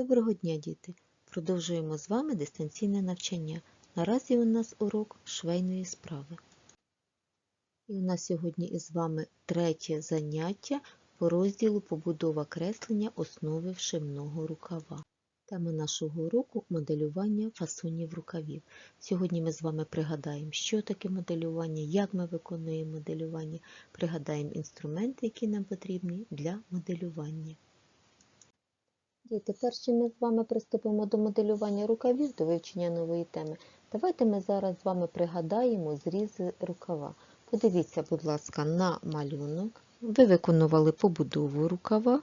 Доброго дня, діти! Продовжуємо з вами дистанційне навчання. Наразі у нас урок швейної справи. І у нас сьогодні із вами третє заняття по розділу побудова креслення основи вшивного рукава. Тема нашого уроку моделювання фасонів рукавів. Сьогодні ми з вами пригадаємо, що таке моделювання, як ми виконуємо моделювання, пригадаємо інструменти, які нам потрібні для моделювання. Діти, перш ми з вами приступимо до моделювання рукавів, до вивчення нової теми, давайте ми зараз з вами пригадаємо зрізи рукава. Подивіться, будь ласка, на малюнок. Ви виконували побудову рукава.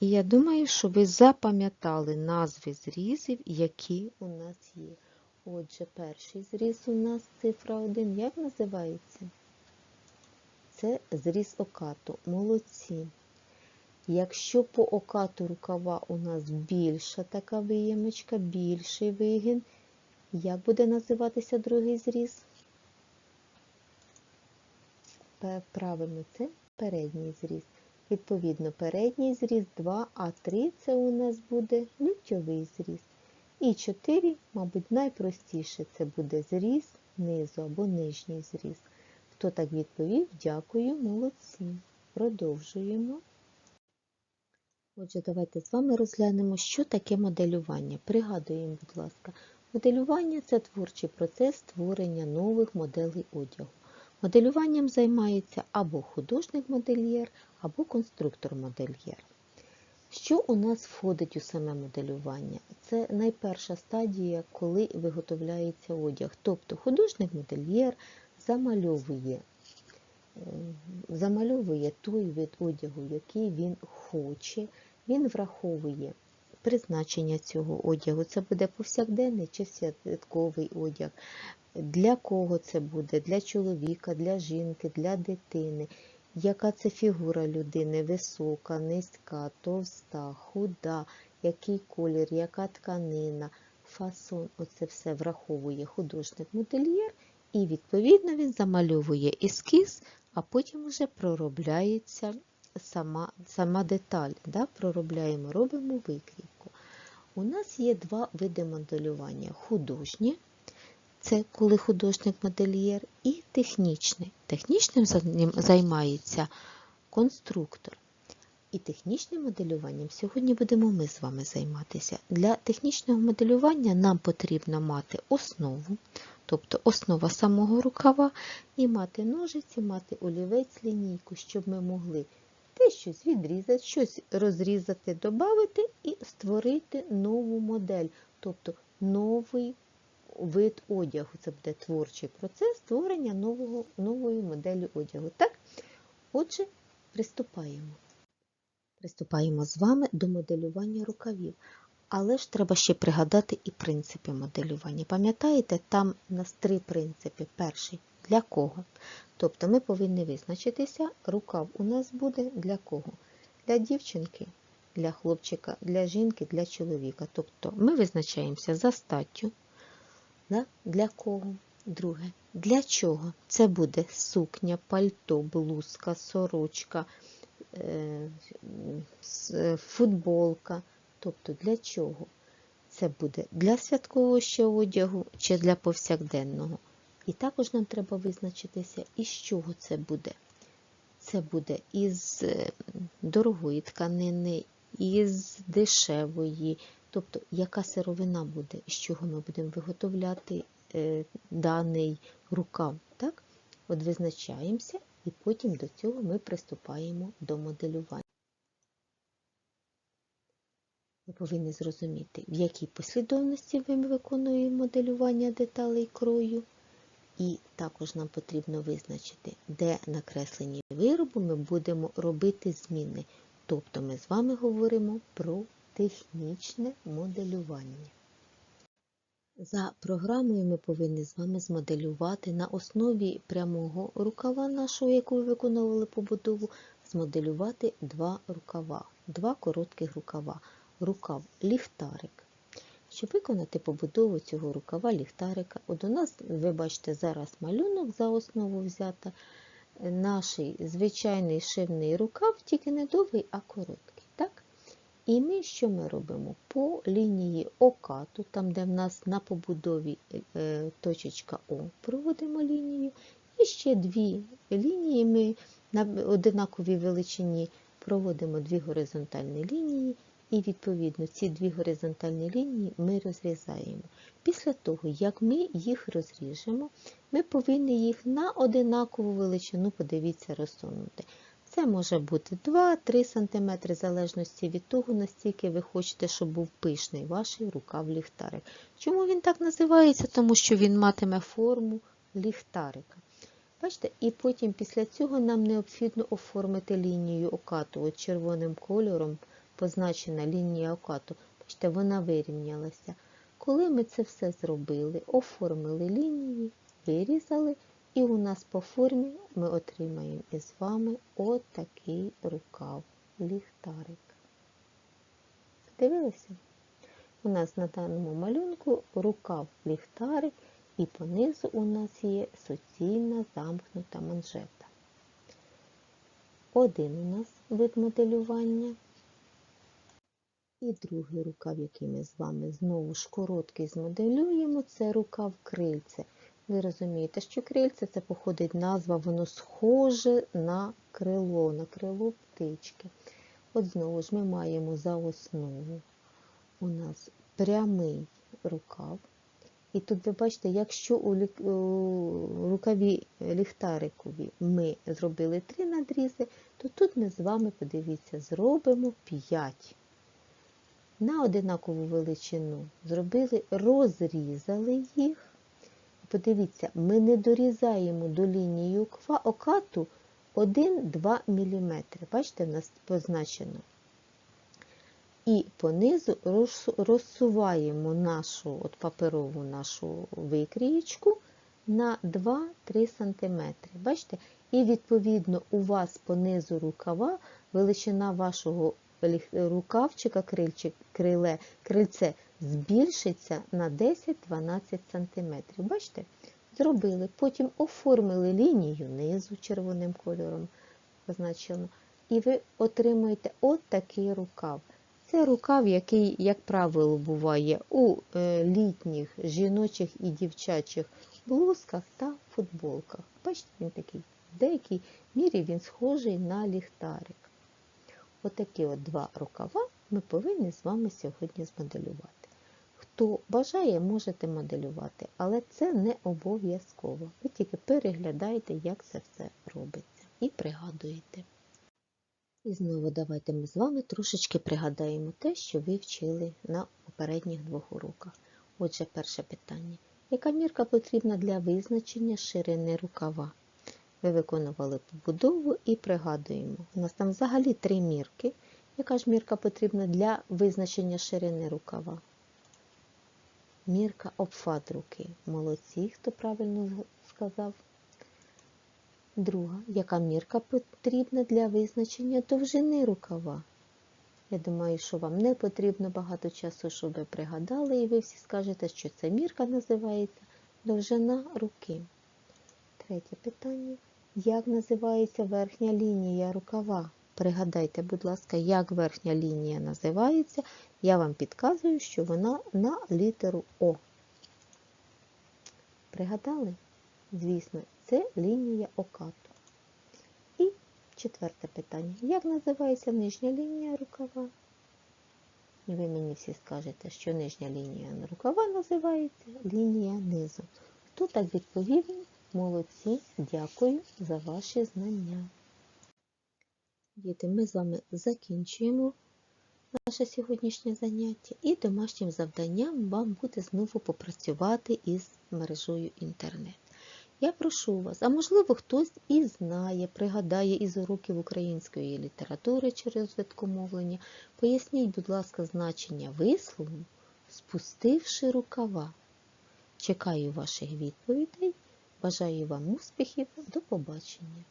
І я думаю, що ви запам'ятали назви зрізів, які у нас є. Отже, перший зріз у нас цифра 1. Як називається? Це зріз окату. Молодці. Якщо по окату рукава у нас більша така виємочка, більший вигін, як буде називатися другий зріз? Правильно, це передній зріз. Відповідно, передній зріз 2, а 3 це у нас буде ліктьовий зріз. І 4, мабуть, найпростіше це буде зріз низу або нижній зріз. Хто так відповів, дякую, молодці. Продовжуємо. Отже, давайте з вами розглянемо, що таке моделювання. Пригадуємо, будь ласка, моделювання це творчий процес створення нових моделей одягу. Моделюванням займається або художник-модельєр, або конструктор-модельєр. Що у нас входить у саме моделювання? Це найперша стадія, коли виготовляється одяг. Тобто художник-модельєр замальовує, замальовує той вид одягу, який він хоче, він враховує призначення цього одягу. Це буде повсякденний чи святковий одяг. Для кого це буде? Для чоловіка, для жінки, для дитини. Яка це фігура людини? Висока, низька, товста, худа, який колір, яка тканина, фасон. Оце все враховує художник-модельєр, і, відповідно, він замальовує ескіз, а потім вже проробляється сама сама деталь. Да? Проробляємо, робимо викрійку. У нас є два види моделювання: художнє. Це коли художник-модельєр, і технічний. Технічним займається конструктор. І технічним моделюванням сьогодні будемо ми з вами займатися. Для технічного моделювання нам потрібно мати основу, тобто основа самого рукава, і мати ножиці, мати олівець, лінійку, щоб ми могли те щось відрізати, щось розрізати, додати і створити нову модель, тобто новий вид одягу. Це буде творчий процес створення нового, нової моделі одягу. Так? Отже, приступаємо. Приступаємо з вами до моделювання рукавів. Але ж треба ще пригадати і принципи моделювання. Пам'ятаєте, там у нас три принципи. Перший для кого? Тобто ми повинні визначитися, рукав у нас буде для кого? Для дівчинки, для хлопчика, для жінки, для чоловіка. Тобто ми визначаємося за статтю. Для кого? Друге. Для чого? Це буде сукня, пальто, блузка, сорочка, футболка. Тобто для чого? Це буде для святкового ще одягу чи для повсякденного. І також нам треба визначитися, із чого це буде. Це буде із дорогої тканини, із дешевої, тобто яка сировина буде, з чого ми будемо виготовляти даний рукав. Так? От визначаємося, і потім до цього ми приступаємо до моделювання. Ми повинні зрозуміти, в якій послідовності ми виконуємо моделювання деталей крою. І також нам потрібно визначити, де накреслені вироби ми будемо робити зміни. Тобто ми з вами говоримо про технічне моделювання. За програмою ми повинні з вами змоделювати на основі прямого рукава нашого, яку ви виконували побудову, змоделювати два рукава, два коротких рукава. Рукав ліхтарик. Щоб виконати побудову цього рукава ліхтарика, от у нас, ви бачите, зараз малюнок за основу взята. Наш звичайний шивний рукав, тільки не довгий, а короткий. Так? І ми що ми робимо? По лінії окату, там, де в нас на побудові е, точечка О, проводимо лінію. І ще дві лінії ми на одинаковій величині проводимо дві горизонтальні лінії, і відповідно ці дві горизонтальні лінії ми розрізаємо. Після того, як ми їх розріжемо, ми повинні їх на одинакову величину, подивіться, розсунути. Це може бути 2-3 см, в залежності від того, наскільки ви хочете, щоб був пишний ваш рукав ліхтарик. Чому він так називається? Тому що він матиме форму ліхтарика. Бачите, і потім після цього нам необхідно оформити лінію окату. От червоним кольором позначена лінія окату. Бачите, вона вирівнялася. Коли ми це все зробили, оформили лінії, вирізали, і у нас по формі ми отримаємо із вами отакий рукав ліхтарик. Дивилися? У нас на даному малюнку рукав ліхтарик, і понизу у нас є суцільна замкнута манжета. Один у нас вид моделювання. І другий рукав, який ми з вами знову ж короткий змоделюємо, це рукав крильце. Ви розумієте, що крильце це походить назва, воно схоже на крило, на крило птички. От знову ж ми маємо за основу у нас прямий рукав. І тут ви бачите, якщо у рукаві ліхтарикові ми зробили три надрізи, то тут ми з вами, подивіться, зробимо 5. На одинакову величину зробили, розрізали їх. Подивіться, ми не дорізаємо до лінії окату 1-2 мм. Бачите, в нас позначено. І понизу розсуваємо нашу от паперову нашу викрієчку на 2-3 см. Бачите? І відповідно у вас понизу рукава величина вашого рукавчика, криле, крильце збільшиться на 10-12 см. Бачите? Зробили. Потім оформили лінію низу червоним кольором позначено. І ви отримуєте от такий рукав. Це рукав, який, як правило, буває у літніх жіночих і дівчачих блузках та футболках. Бачите, він такий, в деякій мірі він схожий на ліхтарик. Отакі от два рукава ми повинні з вами сьогодні змоделювати. Хто бажає, можете моделювати, але це не обов'язково. Ви тільки переглядаєте, як це все робиться, і пригадуєте. І знову давайте ми з вами трошечки пригадаємо те, що ви вчили на попередніх двох уроках. Отже, перше питання. Яка мірка потрібна для визначення ширини рукава? Ви виконували побудову і пригадуємо. У нас там взагалі три мірки. Яка ж мірка потрібна для визначення ширини рукава? Мірка обфат руки. Молодці, хто правильно сказав. Друга, яка мірка потрібна для визначення довжини рукава? Я думаю, що вам не потрібно багато часу, щоб ви пригадали, і ви всі скажете, що ця мірка називається довжина руки. Третє питання. Як називається верхня лінія рукава? Пригадайте, будь ласка, як верхня лінія називається. Я вам підказую, що вона на літеру О. Пригадали? Звісно, це лінія окату. І четверте питання. Як називається нижня лінія рукава? І ви мені всі скажете, що нижня лінія рукава називається лінія низу. Хто так відповів? Молодці, дякую за ваші знання. Діти, ми з вами закінчуємо наше сьогоднішнє заняття і домашнім завданням вам буде знову попрацювати із мережою інтернет. Я прошу вас, а можливо, хтось і знає, пригадає із уроків української літератури через розвитку мовлення. Поясніть, будь ласка, значення вислову, спустивши рукава. Чекаю ваших відповідей. Бажаю вам успіхів. До побачення!